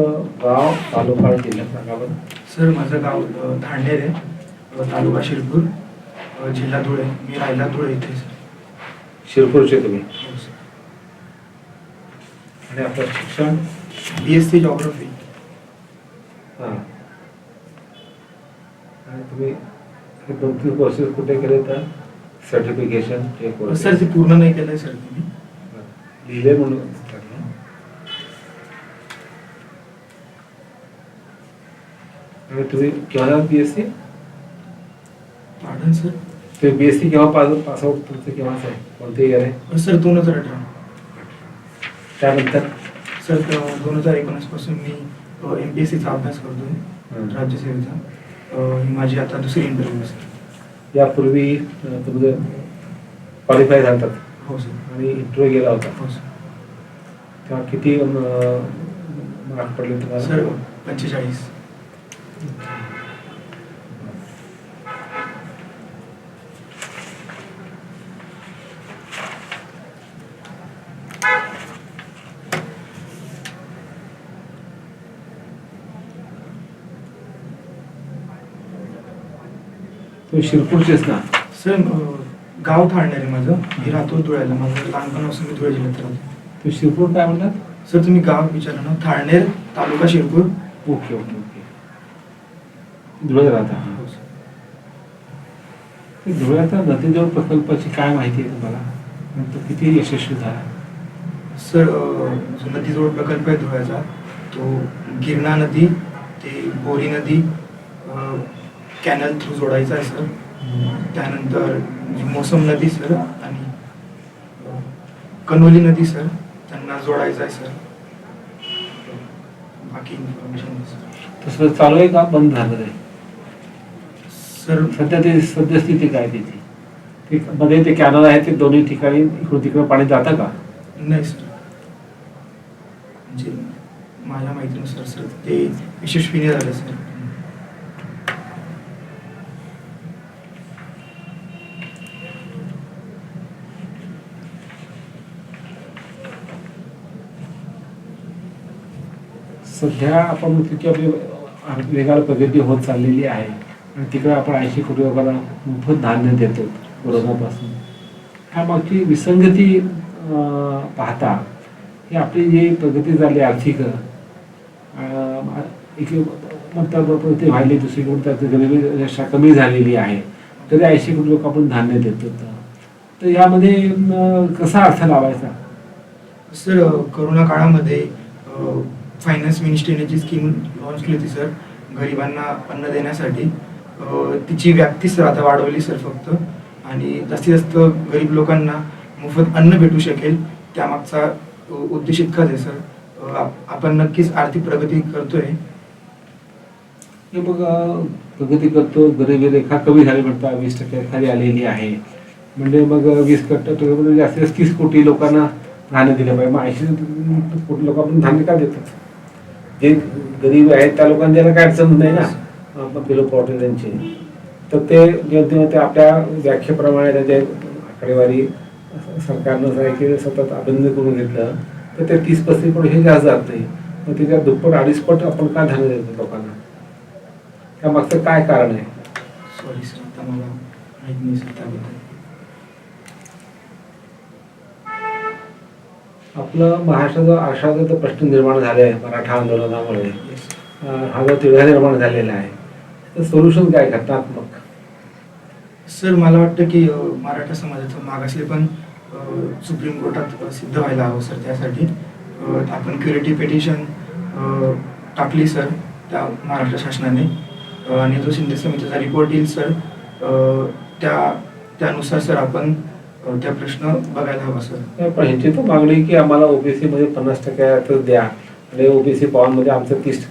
आपलं गाव तालुका जिल्हा सांगा बरं सर माझं गाव धांडेर आहे. तालुका शिरपूर. जिल्हा धुळे. मी राहिला धुळे इथे सर. शिरपूरचे तुम्ही? हो आणि आपलं शिक्षण बी एस सी जॉग्रफी हां. आणि तुम्ही दोन तीन कोर्सेस कुठे केले तर सर्टिफिकेशन सर ते पूर्ण नाही केलं सर तुम्ही लिहिले म्हणून टाकलं. आणि तुम्ही केव्हा बी एस सी सर तुम्ही बी एस सी केव्हा पास पास आउट तुमचं केव्हाच आहे कोणते इयर आहे? सर दोन हजार अठरा. त्यानंतर? सर दोन हजार एकोणीसपासून मी एम पी एस सीचा अभ्यास करतोय हं. राज्यसेवेचा माझी आता दुसरी इंटरव्ह्यू सर यापूर्वी तुमचं क्वालिफाय झालं हो सर आणि इंटरव्ह्यू गेला होता. हो सर तेव्हा किती मार्क पडले तुम्हाला? सर पंचेचाळीस. तुम्ही शिरपूरचेच ना? सर गाव थाळणार आहे माझं. मी राहतो धुळ्याला. माझं लहानपणापासून मी धुळे जिल्ह्यात राहतो. तुम्ही शिरपूर काय म्हणलात सर तुम्ही गाव विचारा ना. Thalner taluka Shirpur. Okay okay okay. Dhule राहता. हो धुळ्याचा नदीजोड प्रकल्पाची काय माहिती आहे तुम्हाला? तो किती यशस्वी झाला? सर नदीजोड प्रकल्प आहे धुळ्याचा तो गिरणा नदी ते बोरी नदी कॅनल थ्रू जोडायचा आहे सर. त्यानंतर मोसम नदी सर आणि कनोली नदी सर त्यांना जोडायचं आहे सर. बाकी इन्फॉर्मेशन सर. तसं चालू आहे का? बंद झालं आहे? सर सध्या ते सद्यस्थिती काय त्याची ते मध्ये ते कॅनल आहे ते दोन्ही ठिकाणी इकडून तिकडे पाणी जातं का? नाही सर. म्हणजे माझ्या माहितीनुसार सर ते यशस्वी नाही झालं सर. सध्या आपण म्हणतो की आपली वेगाला प्रगती होत चाललेली आहे. तिकडे आपण ऐंशी कोटी लोकांना मोफत धान्य देतो कोरोनापासून ह्या मागची विसंगती पाहता ही आपली जी प्रगती झाली आर्थिक एक म्हणतात प्रगती ते व्हायली दुसरीकडे म्हणतात गरिबी रेषा कमी झालेली आहे तरी ऐंशी कोटी लोक आपण धान्य देतो. तर यामध्ये कसा अर्थ लावायचा? सर करोना काळामध्ये फायनान्स मिनिस्ट्रीने जी स्कीम लॉन्च केली होती सर गरिबांना अन्न देण्यासाठी तिची व्याप्ती सर आता वाढवली सर फक्त. आणि जास्तीत जास्त गरीब लोकांना मोफत अन्न भेटू शकेल त्यामागचा उद्देश इतकाच आहे सर. आपण नक्कीच आर्थिक प्रगती करतोय. हे बघा प्रगती करतो गरिबी रेखा कमी झाली म्हणता वीस टक्के खाली आलेली आहे. म्हणजे मग वीस टक्के म्हणजे जास्तीत जास्त तीस कोटी लोकांना धान्य दिलं पाहिजे. मग ऐंशी कोटी लोक आपण धान्य का देतात? जे गरीब आहेत त्या लोकांना द्यायला काय अडचण नाही ना? बिलो पॉवर्टी त्यांची. तर ते जेव्हा ते आपल्या व्याख्येप्रमाणे त्याचे आकडेवारी सरकारनं काय की सतत अभिनंदन करून घेतलं. तर ते तीस पस्तीस कोटी हे जास्त जात नाही. मग त्याच्या दुप्पट अडीचपट आपण का धान्य देतो लोकांना? त्या मागचं काय कारण आहे? सॉरी सर आता मला माहीत नाही सर त्याबद्दल. आपलं महाराष्ट्राचा आरक्षणाचा प्रश्न निर्माण झाले आहे मराठा आंदोलनामुळे. हा जो तिढा निर्माण झालेला आहे. तर सोल्युशन काय घटनात्मक सर मला वाटतं की मराठा समाजाचं मागासले पण सुप्रीम कोर्टात सिद्ध व्हायला हवं सर त्यासाठी. आपण क्युरिटी पिटिशन टाकली सर त्या महाराष्ट्र शासनाने. आणि जो शिंदे समितीचा रिपोर्ट येईल सर त्या त्यानुसार सर आपण त्या प्रश्न बघायला हवा सर. पण ह्याची तर मागणी की आम्हाला ओबीसी मध्ये पन्नास टक्के द्या. आणि ओबीसी मध्ये आमचं तीस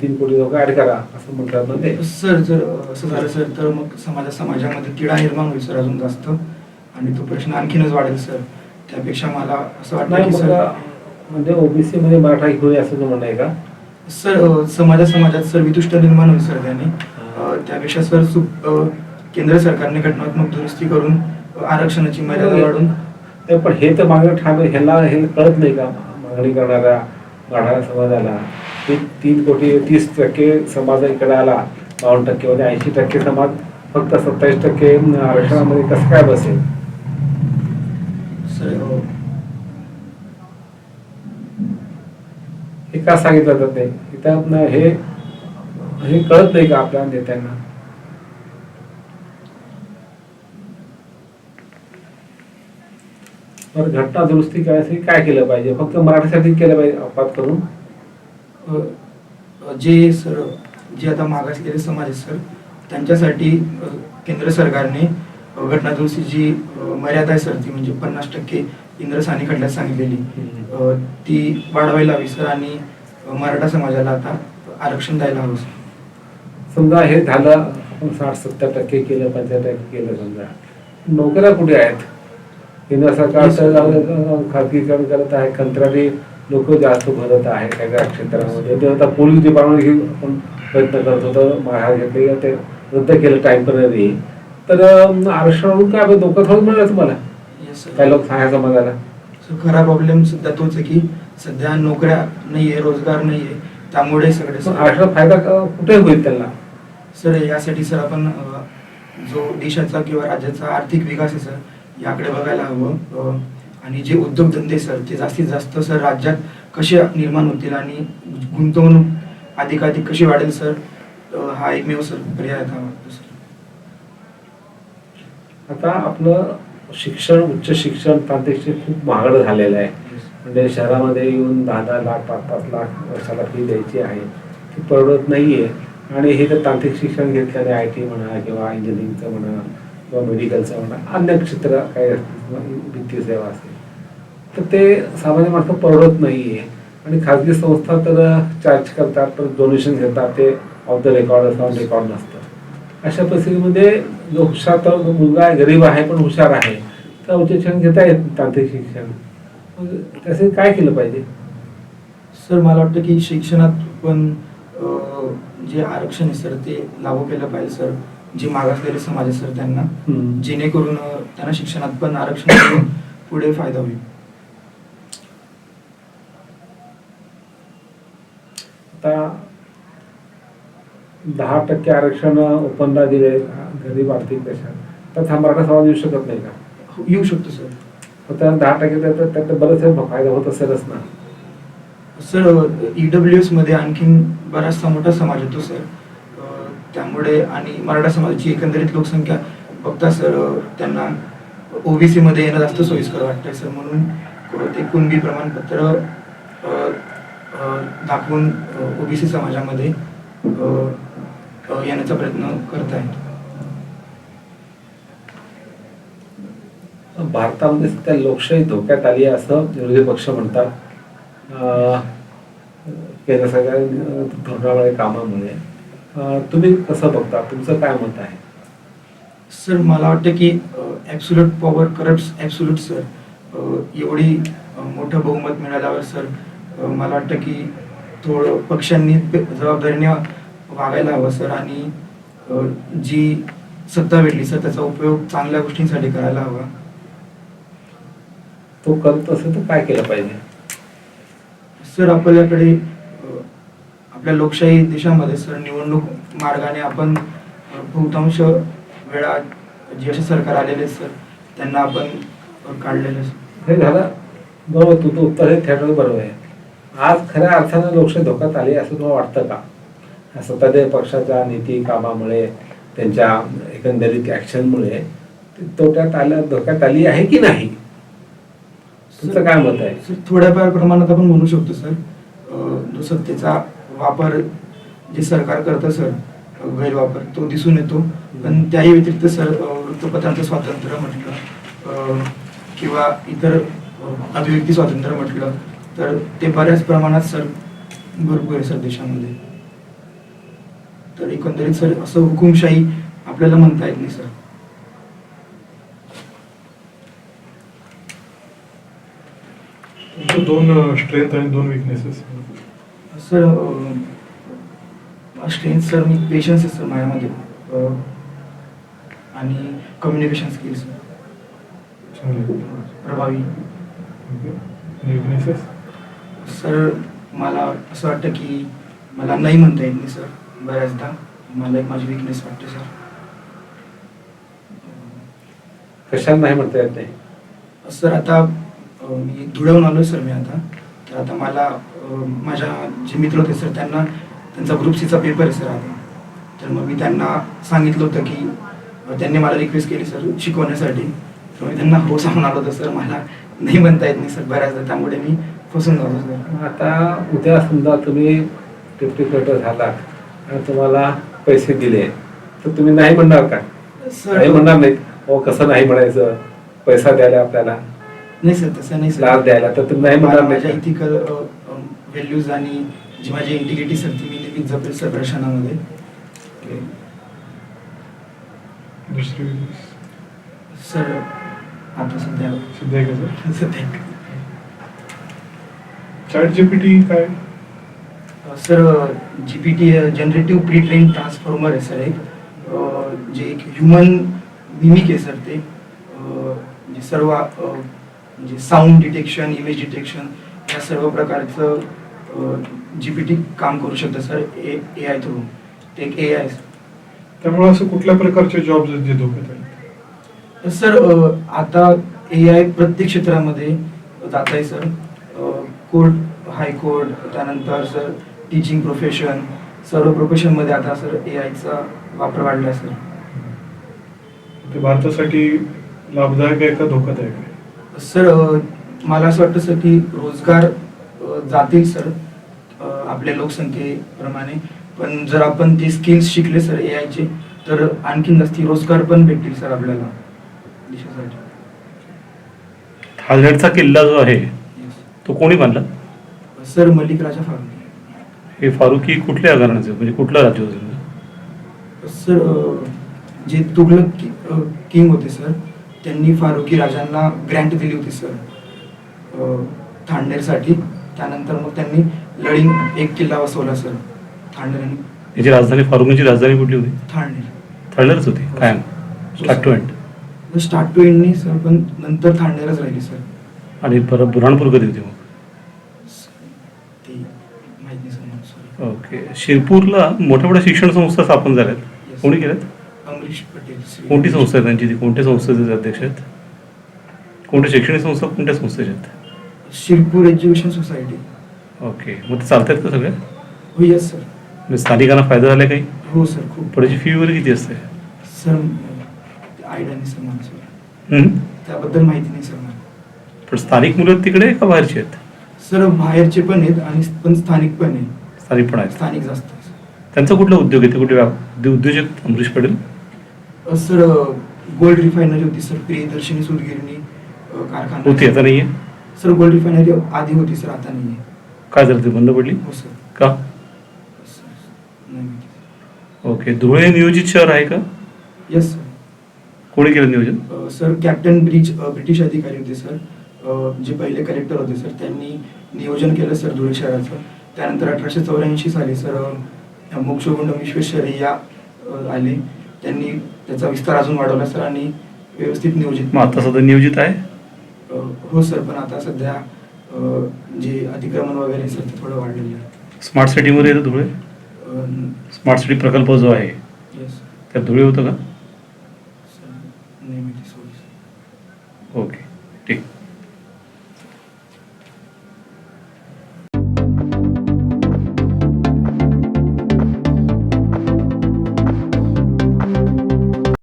तीन कोटी लोक ऍड करा असं म्हणतात ना ते. सर जर असं झालं सर तर मग समाजा समाजामध्ये तिढा निर्माण होईल सर अजून जास्त. आणि तो प्रश्न आणखीनच वाढेल सर. त्यापेक्षा मला असं वाटतं की मग सर म्हणजे ओबीसी मध्ये मराठा घेऊन असं म्हणणं आहे का? सर समाजा समाजात सर वितुष्ट निर्माण होईल सर त्याने. त्यापेक्षा सर केंद्र सरकारने घटनात्मक दुरुस्ती करून आरक्षणाची मर्यादा वाढून पण हे तर ठाम आहे ह्याला हे कळत नाही का? मागणी करणाऱ्या मराठा समाजाला ते तीन कोटी तीस टक्के समाज इकडे आला. बावन्न टक्केमध्ये ऐंशी टक्के समाज फक्त सत्तावीस टक्के आरक्षणामध्ये कसं काय बसेल? अ, हे का सांगितलं जात नाही? इथं हे हे कळत नाही का आपल्या नेत्यांना? बरं घटना दुरुस्ती करायसाठी काय केलं पाहिजे? फक्त मराठीसाठी केलं पाहिजे अपवाद करून? जे सर जे आता मागासलेले समाज आहेत सर त्यांच्यासाठी केंद्र सरकारने घटना दुरुस्तीची अ, मर्यादा आहे सर ती म्हणजे पन्नास टक्के इंद्रसानी खटल्यात सांगितलेली. ती वाढवायला हवी सर आणि मराठा समाजाला आता आरक्षण द्यायला हवं सर. समजा हे झालं साठ सत्तर टक्के केलं पंच्याहत्तर टक्के केलं समजा. नोकऱ्या कुठे आहेत? केंद्र सरकार अं, खाजगीकरण करत आहे कंत्राटी लोक जास्त भरत आहे सगळ्या क्षेत्रामध्ये. ते आता पोलीस डिपार्टमेंट ही आपण प्रयत्न करत होतो महाराष्ट्रातले ते रद्द केलं टेंपररी तर अं, आरक्षणावरून काय आपण नोकर थोडं मिळालं तुम्हाला? काय लोक सांगायचं समाजाला? खरा प्रॉब्लेम सध्या तोच आहे की सध्या नोकऱ्या नाहीये रोजगार नाहीये त्यामुळे सगळे आरक्षणाचा फायदा क- कुठे होईल त्यांना? सर यासाठी सर आपण जो देशाचा किंवा राज्याचा आर्थिक विकास आहे सर याकडे बघायला हवं. आणि जे उद्योगधंदे सर ते जास्तीत जास्त सर राज्यात कसे निर्माण होतील आणि गुंतवणूक अधिकाधिक कशी वाढेल सर? हा एकमेव सर पर्याय सर. आता आपलं शिक्षण उच्च शिक्षण तांत्रिक शिक्षण खूप महागडं झालेलं आहे. म्हणजे शहरामध्ये येऊन दहा दहा लाख पाच पाच लाख वर्षाला फी द्यायची आहे. ती परवडत नाही आहे आणि हे तर तांत्रिक शिक्षण घेतल्याने आय टी म्हणा किंवा इंजिनिअरिंगचं म्हणा किंवा मेडिकलचा म्हणा अन्य क्षेत्र काही असतील किंवा वित्तीय सेवा असेल तर ते सामान्य माणसं परवडत नाही आहे आणि खाजगी संस्था तर चार्ज करतात परत डोनेशन घेतात ते ऑफ द रेकॉर्ड असं ऑन रेकॉर्ड नसतं. अशा परिस्थितीमध्ये जो हुशार तर मुलगा आहे गरीब आहे पण हुशार आहे तर उच्च शिक्षण घेता येत तांत्रिक शिक्षण. मग त्यासाठी काय केलं पाहिजे? सर मला वाटतं की शिक्षणात पण जे आरक्षण आहे सर ते लागू केलं पाहिजे सर. जे मागासलेले समाज सर त्यांना. जेणेकरून त्यांना शिक्षणात पण आरक्षण पुढे फायदा होईल. आता दहा टक्के आरक्षण ओपनला दिले गरीब आर्थिक देशात तर हा मराठा समाज येऊ शकत नाही का? हो, येऊ शकतो सर. तर दहा टक्के त्यात बरेच फायदा होत असेलच ना? सर ईडब्ल्यू एसमध्ये आणखीन बराचसा मोठा समाज येतो सर. त्यामुळे आणि मराठा समाजाची एकंदरीत लोकसंख्या बघता सर त्यांना ओबीसी मध्ये येणं जास्त सोयीस्कर वाटतंय सर. म्हणून ते कुणबी प्रमाणपत्र दाखवून ओबीसी समाजामध्ये येण्याचा प्रयत्न करत आहेत भारतामध्ये सध्या लोकशाही धोक्यात आली आहे असं विरोधी पक्ष म्हणतात. केंद्र सरकार धोरणामुळे कामामुळे. तुम्ही कसं बघता? तुमचं काय मत आहे? सर मला वाटतं की absolute power corrupt absolute sir एवढी मोठं बहुमत मिळाल्यावर सर मला वाटतं की थोडं पक्षांनी जबाबदारीने वागायला हवं सर आणि जी सत्ता भेटली सर त्याचा उपयोग चांगल्या गोष्टींसाठी करायला हवा. तो करत असेल तर काय केलं पाहिजे? सर आपल्याकडे आपल्या लोकशाही देशामध्ये सर निवडणूक मार्गाने आपण बहुतांश वेळा जे असे सरकार आलेले सर त्यांना आपण काढलेलं. हे झालं. बरोबर तुझं उत्तर हे थेटर बरोबर आहे. आज खऱ्या अर्थानं लोकशाही धोक्यात आली असं तुम्हाला वाटतं का? सत्ताधारी पक्षाच्या नीती कामामुळे त्यांच्या एकंदरीत ॲक्शनमुळे ती तोट्यात आल्या धोक्यात आली आहे की नाही? तुमचं काय मत आहे? सर थोड्याफार प्रमाणात आपण म्हणू शकतो सर. जो सत्तेचा वापर जे सरकार करतं सर गैरवापर तो दिसून येतो. पण त्याही व्यतिरिक्त सर वृत्तपत्रांचं स्वातंत्र्य म्हटलं किंवा इतर अभिव्यक्ती स्वातंत्र्य म्हटलं तर ते बऱ्याच प्रमाणात सर भरपूर आहे सर देशामध्ये. तर एकंदरीत सर असं हुकुमशाही आपल्याला म्हणता येत नाही सर. दोन स्ट्रेंथ आणि दोन विकनेसेस सर स्ट्रेंथ सर मी पेशन्स आहे सर माझ्यामध्ये. अ, आणि कम्युनिकेशन स्किल्स प्रभावी. सर मला असं वाटतं की मला नाही म्हणता येत नाही सर. बऱ्याचदा मला एक माझी विकनेस वाटते सर. कशाला नाही म्हणता येत नाही? सर आता मी धुळवून आलो सर मी आता. तर आता मला माझ्या जे मित्र होते सर त्यांना त्यांचा ग्रुप सीचा पेपर आहे सर आता. तर मग मी त्यांना सांगितलं होतं की त्यांनी मला रिक्वेस्ट केली सर शिकवण्यासाठी. तर मी त्यांना हो सांगून आलो होतो सर मला नाही म्हणता येत नाही सर बऱ्याचदा त्यामुळे मी फसून जातो सर. आता उद्या समजा तुम्ही डिप्टी कलेक्टर झालात आणि तुम्हाला पैसे दिले तर तुम्ही नाही म्हणणार का? नाही म्हणणार नाही. हो कसं नाही म्हणायचं? पैसा द्यायला आपल्याला. नाही सर तसं नाही सर. लाभ द्यायला तर तुम्ही नाही म्हणणार माझ्या? इथिकल व्हॅल्यूज आणि जी माझी इंटिग्रिटी सर ती मी नेहमीच जपेल सर प्रशासनामध्ये दुसरी. सर आता सध्या. सध्या सर सध्या. चॅट जीपीटी काय? Sir G P T generative pre train transformer आहे सर एक. जे एक ह्युमन मिमिक आहे सर ते. जे सर्व म्हणजे साऊंड डिटेक्शन इमेज डिटेक्शन या सर्व प्रकारचं जी पी टी काम करू शकतं sir A A I through. ते एक ए आय त्यामुळे असं कुठल्या प्रकारचे जॉब्स आहेत जे धोक्यात आहेत? सर आता ए आय प्रत्येक क्षेत्रामध्ये जात आहे सर. कोर्ट हायकोर्ट त्यानंतर सर टीचिंग प्रोफेशन सर्व प्रोफेशनमध्ये आता सर ए आयचा वापर वाढला सर. ते भारतासाठी लाभदायक आहे का धोकादायक आहे? सर मला असं वाटतं सर की रोजगार जातील सर आपल्या लोकसंख्येप्रमाणे. पण जर आपण ते स्किल्स शिकले सर ए आयचे तर आणखीन जास्ती रोजगार पण भेटतील सर आपल्याला. देशासाठी. थालनेरचा किल्ला जो आहे. तो कोणी बांधला? सर मलिक राजा फारुकी हे फारुकी कुठल्या घराण्याचं म्हणजे कुठलं राज्य होतं सर जे तुगलक किंग होते सर त्यांनी फारुकी राजांना ग्रँट दिली होती सर. अ, थांडेरसाठी त्यानंतर मग त्यांनी लढींग एक किल्ला बसवला सर. थांडेर आणि याची राजधानी फारुकीची राजधानी कुठली होती? थांडेर थाळनेरच होती कायम. Start to end start to end नाही सर पण नंतर थांडेरच राहिली सर. आणि परत बुऱ्हाणपूर कधी होती मग? ते माहीत नाही सर मला सॉरी. ओके. शिरपूरला मोठ्या मोठ्या शिक्षण संस्था स्थापन झाल्यात. कोणी केल्यात? अमरीश पटेल श्री- कोणती संस्था आहे त्यांची? ती कोणत्या संस्थेचे ते अध्यक्ष आहेत? कोणत्या शैक्षणिक संस्था कोणत्या संस्थेच्या आहेत? Shirpur education society. ओके. मग ते चालतायत का सगळ्या हो यस सर म्हणजे स्थानिकांना फायदा झाला काही? हो सर खूप. याची फी वगैरे किती असते? सर आयडिया नाही सर मला सर? त्याबद्दल माहिती नाही सर मला. पण स्थानिक मुलं तिकडे का बाहेरची आहेत? सर बाहेरचे पण आहेत आणि पण स्थानिक पण आहे स्थानिक पण आहेत. स्थानिक जास्त आहे सर. त्यांचा कुठला उद्योग आहे? ते कुठे व्याप- उद्यो- उद्योजक अमरीश पटेल? अ, सर गोल्ड रिफायनरी होती सर प्रियदर्शनी सूतगिरणी अ, कारखाना. होती आता नाहीये? सर गोल्ड रिफायनरी आधी होती सर आता नाही काय झालं ते बंद पडली? हो सर. का? सर, नाही माहिती. ओके धुळे नियोजित शहर आहे का? यस सर कोणी केलं नियोजन? अ, सर कॅप्टन ब्रिज अ, ब्रिटिश अधिकारी होते सर. अ, जे पहिले कलेक्टर होते सर त्यांनी नियोजन केलं सर धुळे शहराचं. त्यानंतर अठराशे चौऱ्याऐंशी साली सर अ, मोक्षगुंड विश्वेश्वरय्या अ, आले. त्यांनी त्याचा विस्तार अजून वाढवला सर आणि व्यवस्थित नियोजित मग आता सध्या नियोजित आहे? हो सर पण आता सध्या जे अतिक्रमण वगैरे सर ते थोडं वाढलेलं आहे. स्मार्ट सिटीमध्ये येतं धुळे? स्मार्ट सिटी प्रकल्प जो आहे येस त्यात धुळे होतं का? ओके